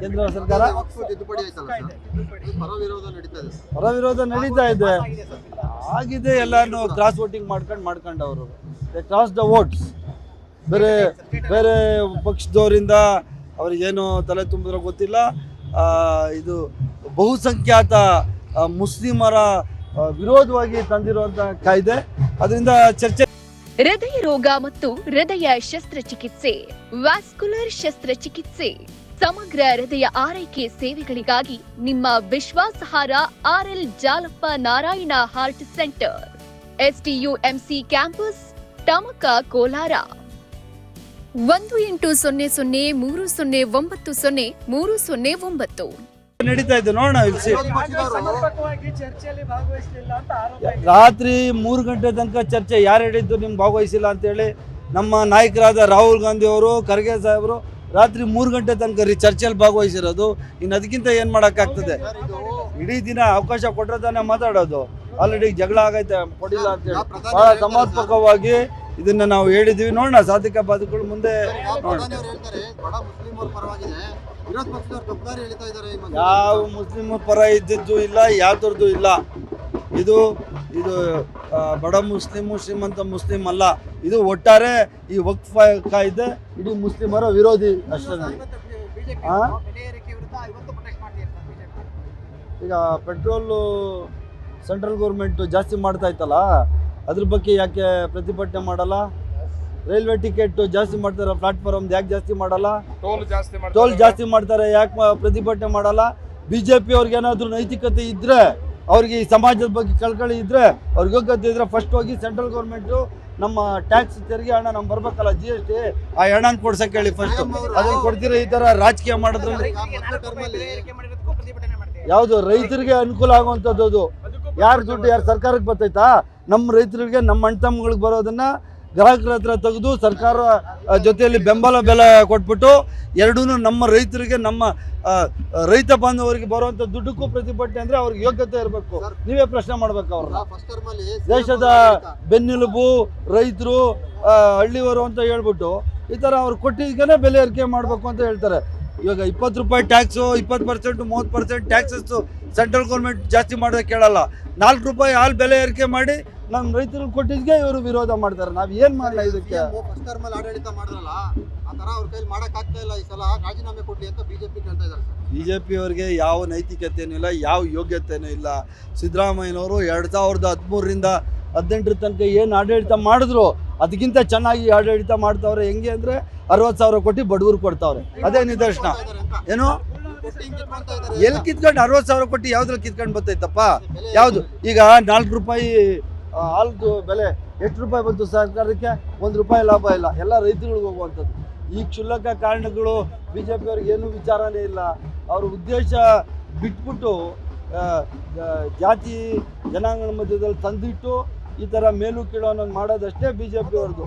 ಕೇಂದ್ರ ಸರ್ಕಾರ? ಪರ ವಿರೋಧ ನಡೀತಾ ಇದೆ ಸರ್. ಪರ ನಡೀತಾ ಇದೆ. ಆಗಿದೆ ಎಲ್ಲಾನು ಕ್ರಾಸ್ ವೋಟಿಂಗ್ ಮಾಡ್ಕೊಂಡು ಮಾಡ್ಕೊಂಡವರು ಕ್ರಾಸ್ ದ ವೋಟ್ಸ್ ಬೇರೆ ಬೇರೆ ಪಕ್ಷದವರಿಂದ ಅವ್ರಿಗೇನು ತಲೆ ತುಂಬಿದ್ರೋ ಗೊತ್ತಿಲ್ಲ. ಆ, ಇದು ಬಹುಸಂಖ್ಯಾತ ಮುಸ್ಲಿಮರ ವಿರೋಧವಾಗಿ ತಂದಿರುವಂತಹ ಕಾಯ್ದೆ. ಅದರಿಂದ ಚರ್ಚೆ ಹೃದಯ ರೋಗ ಮತ್ತು ಹೃದಯ ಶಸ್ತ್ರಚಿಕಿತ್ಸೆ ವ್ಯಾಸ್ಕುಲರ್ ಶಸ್ತ್ರಚಿಕಿತ್ಸೆ. ಸಮಗ್ರ ಹೃದಯ ಆರೈಕೆ ಸೇವೆಗಳಿಗಾಗಿ ನಿಮ್ಮ ವಿಶ್ವಾಸಹಾರ R L Jalappa Narayana heart centre. S T U M C campus Tamaka Kolar. ಒಂದು ಎಂಟು ಸೊನ್ನೆ ಸೊನ್ನೆ ಮೂರು ಸೊನ್ನೆ ಒಂಬತ್ತು ಸೊನ್ನೆ ಮೂರು ಸೊನ್ನೆ ಒಂಬತ್ತು. ನಡೀತಾ ಇದೆ ನೋಡೋಣ ಇಲ್ಸಿ ಸಮರ್ಪಕವಾಗಿ ಚರ್ಚೆಯಲ್ಲಿ ಭಾಗವಹಿಸಲಿಲ್ಲ ಅಂತ ಆರೋಪ ಇದೆ. ರಾತ್ರಿ ಮೂರು ಗಂಟೆ ತನಕ ಚರ್ಚೆ ಯಾರು ಹೇಳಿದ್ದು ನಿಮ್ಗೆ ಭಾಗವಹಿಸಿಲ್ಲ ಅಂತೇಳಿ ನಮ್ಮ ನಾಯಕರಾದ ರಾಹುಲ್ ಗಾಂಧಿ ಅವರು ಖರ್ಗೆ ಸಾಹೇಬರು ರಾತ್ರಿ ಮೂರು ಗಂಟೆ ತನಕ ರೀ ಚರ್ಚೆಯಲ್ಲಿ ಭಾಗವಹಿಸಿರೋದು. ಇನ್ನು ಅದಕ್ಕಿಂತ ಏನು ಮಾಡೋಕ್ಕಾಗ್ತದೆ? ಇಡೀ ದಿನ ಅವಕಾಶ ಕೊಟ್ಟರೆ ತಾನೇ ಮಾತಾಡೋದು. ಆಲ್ರೆಡಿ ಜಗಳ ಆಗೈತೆ, ಕೊಡಿಲ್ಲ ಅಂತೇಳಿ ಭಾಳ ಸಮರ್ಪಕವಾಗಿ ಇದನ್ನ ನಾವು ಹೇಳಿದ್ದೀವಿ ನೋಡೋಣ, ಸಾಧಿಕ ಬಾಧಕಗಳು ಮುಂದೆ. ಯಾವ ಮುಸ್ಲಿಮ್ ಪರ ಇದ್ದಿದ್ದು ಇಲ್ಲ ಯಾತರದು ಇಲ್ಲ. ಇದು ಇದು ಬಡ ಮುಸ್ಲಿಮು ಶ್ರೀಮಂತ ಮುಸ್ಲಿಂ ಅಲ್ಲ. ಇದು ಒಟ್ಟಾರೆ ಈ ವಕ್ಫ್ ಕಾಯ್ದೆ ಇಡೀ ಮುಸ್ಲಿಮರ ವಿರೋಧಿ ಅಷ್ಟೇ? ಈಗ ಪೆಟ್ರೋಲು ಸೆಂಟ್ರಲ್ ಗೌರ್ಮೆಂಟು ಜಾಸ್ತಿ ಮಾಡ್ತಾ ಇತ್ತಲ್ಲ ಅದ್ರ ಬಗ್ಗೆ ಯಾಕೆ ಪ್ರತಿಭಟನೆ ಮಾಡಲ್ಲ? ರೈಲ್ವೆ ಟಿಕೆಟ್ ಜಾಸ್ತಿ ಮಾಡ್ತಾರೆ ಪ್ಲಾಟ್ಫಾರ್ಮ್ ಯಾಕೆ ಜಾಸ್ತಿ ಮಾಡಲ್ಲ? ಟೋಲ್ ಜಾಸ್ತಿ ಮಾಡ್ತಾರೆ. ಟೋಲ್ ಜಾಸ್ತಿ ಮಾಡ್ತಾರೆ ಯಾಕೆ ಪ್ರತಿಭಟನೆ ಮಾಡಲ್ಲ? ಬಿ ಜೆ ಪಿ ಅವ್ರಿಗೆ ಏನಾದರೂ ನೈತಿಕತೆ ಇದ್ದರೆ ಅವ್ರಿಗೆ ಈ ಸಮಾಜದ ಬಗ್ಗೆ ಕಳ್ಕಳಿ ಇದ್ದರೆ ಅವ್ರಿಗೆ ಯೋಗ್ಯತೆ ಇದ್ರೆ ಫಸ್ಟ್ ಹೋಗಿ ಸೆಂಟ್ರಲ್ ಗೌರ್ಮೆಂಟು ನಮ್ಮ ಟ್ಯಾಕ್ಸ್ ತೆರಿಗೆ ಹಣ ನಮ್ಗೆ ಬರ್ಬೇಕಲ್ಲ ಜಿ ಎಸ್ ಟಿ ಆ ಹಣನ ಕೊಡ್ಸಕ್ಕೆ ಹೇಳಿ ಫಸ್ಟ್ ಅದನ್ನು ಕೊಡ್ತೀರ ಈ ಥರ ರಾಜಕೀಯ ಮಾಡೋದ್ರಲ್ಲಿ? ಯಾವುದು ರೈತರಿಗೆ ಅನುಕೂಲ ಆಗುವಂಥದ್ದು ಅದು. ಯಾರ ದುಡ್ಡು ಯಾರು ಸರ್ಕಾರಕ್ಕೆ ಬರ್ತೈತಾ? ನಮ್ಮ ರೈತರಿಗೆ ನಮ್ಮ ಅಣ್ಣ ತಮ್ಮಗಳಿಗೆ ಬರೋದನ್ನ ಗ್ರಾಹಕರ ಹತ್ರ ತೆಗೆದು ಸರ್ಕಾರ ಜೊತೆಯಲ್ಲಿ ಬೆಂಬಲ ಬೆಲೆ ಕೊಟ್ಬಿಟ್ಟು ಎರಡೂ ನಮ್ಮ ರೈತರಿಗೆ ನಮ್ಮ ರೈತ ಬಾಂಧವರಿಗೆ ಬರುವಂಥ ದುಡ್ಡಕ್ಕೂ ಪ್ರತಿಭಟನೆ ಅಂದರೆ ಅವ್ರಿಗೆ ಯೋಗ್ಯತೆ ಇರಬೇಕು. ನೀವೇ ಪ್ರಶ್ನೆ ಮಾಡ್ಬೇಕು ಅವ್ರ ದೇಶದ ಬೆನ್ನೆಲುಬು ರೈತರು ಹಳ್ಳಿಯವರು ಅಂತ ಹೇಳ್ಬಿಟ್ಟು ಈ ಥರ ಅವ್ರು ಕೊಟ್ಟಿದ್ದಕ್ಕೆ ಬೆಲೆ ಏರಿಕೆ ಮಾಡಬೇಕು ಅಂತ ಹೇಳ್ತಾರೆ. ಇವಾಗ ಇಪ್ಪತ್ತು ರೂಪಾಯಿ ಟ್ಯಾಕ್ಸು ಇಪ್ಪತ್ತು ಪರ್ಸೆಂಟ್ ಮೂವತ್ತು ಪರ್ಸೆಂಟ್ ಟ್ಯಾಕ್ಸಸ್ಸು ಸೆಂಟ್ರಲ್ ಗೌರ್ಮೆಂಟ್ ಜಾಸ್ತಿ ಮಾಡೋದಕ್ಕೆ ಕೇಳಲ್ಲ. ನಾಲ್ಕು ರೂಪಾಯಿ ಹಾಲು ಬೆಲೆ ಏರಿಕೆ ಮಾಡಿ ನಮ್ಮ ರೈತರು ಕೊಟ್ಟಿದ್ಗೆ ಇವರು ವಿರೋಧ ಮಾಡ್ತಾರೆ. ನಾವು ಏನು ಮಾಡಲ್ಲ ಇದಕ್ಕೆ? ಆಡಳಿತ ಮಾಡಿದ್ರಲ್ಲ ಆ ತರ ಅವ್ರ ಕೈಲಿ ಮಾಡಕ್ ಆಗ್ತಾ ಇಲ್ಲ ಈ ಸಲ. ರಾಜೀನಾಮೆ ಕೊಡ್ಲಿ ಅಂತ ಬಿಜೆಪಿ ಕೇಳ್ತಾ ಇದ್ದಾರೆ ಸರ್. ಬಿ ಜೆ ಪಿಯವರಿಗೆ ಯಾವ ನೈತಿಕತೆಯೂ ಇಲ್ಲ ಯಾವ ಯೋಗ್ಯತೆಯೂ ಇಲ್ಲ. ಸಿದ್ದರಾಮಯ್ಯನವರು ಎರಡು ಸಾವಿರದ ಹದಿಮೂರರಿಂದ ಹದಿನೆಂಟರ ತನಕ ಏನು ಆಡಳಿತ ಮಾಡಿದ್ರು ಅದಕ್ಕಿಂತ ಚೆನ್ನಾಗಿ ಆಡಳಿತ ಮಾಡ್ತಾವ್ರೆ ಹೆಂಗೆ ಅಂದರೆ ಅರವತ್ತು ಸಾವಿರ ಕೋಟಿ ಬಡವ್ರು ಕೊಡ್ತಾವ್ರೆ. ಅದೇ ನಿದರ್ಶನ. ಏನು? ಕೊಟ್ಟು ಎಲ್ಲಿ ಕಿತ್ಕೊಂಡು ಅರವತ್ತು ಸಾವಿರ ಕೋಟಿ ಯಾವ್ದ್ರಲ್ಲಿ ಕಿತ್ಕೊಂಡು ಬರ್ತೈತಪ್ಪ? ಯಾವುದು? ಈಗ ನಾಲ್ಕು ರೂಪಾಯಿ ಹಾಲ್ದು ಬೆಲೆ ಎಷ್ಟು ರೂಪಾಯಿ ಬಂತು ಸರ್ಕಾರಕ್ಕೆ? ಒಂದು ರೂಪಾಯಿ ಲಾಭ ಇಲ್ಲ. ಎಲ್ಲ ರೈತರುಗಳಿಗೆ ಹೋಗುವಂಥದ್ದು. ಈ ಕ್ಷುಲ್ಲಕ ಕಾರಣಗಳು ಬಿ ಜೆ ಪಿಯವ್ರಿಗೆ ಏನೂ ವಿಚಾರನೇ ಇಲ್ಲ. ಅವ್ರ ಉದ್ದೇಶ ಬಿಟ್ಬಿಟ್ಟು ಜಾತಿ ಜನಾಂಗದ ಮಧ್ಯದಲ್ಲಿ ತಂದಿಟ್ಟು ಈ ಥರ ಮೇಲು ಕೀಳು ಅನ್ನೋದು ಮಾಡೋದಷ್ಟೇ ಬಿ ಜೆ ಪಿಯವ್ರದ್ದು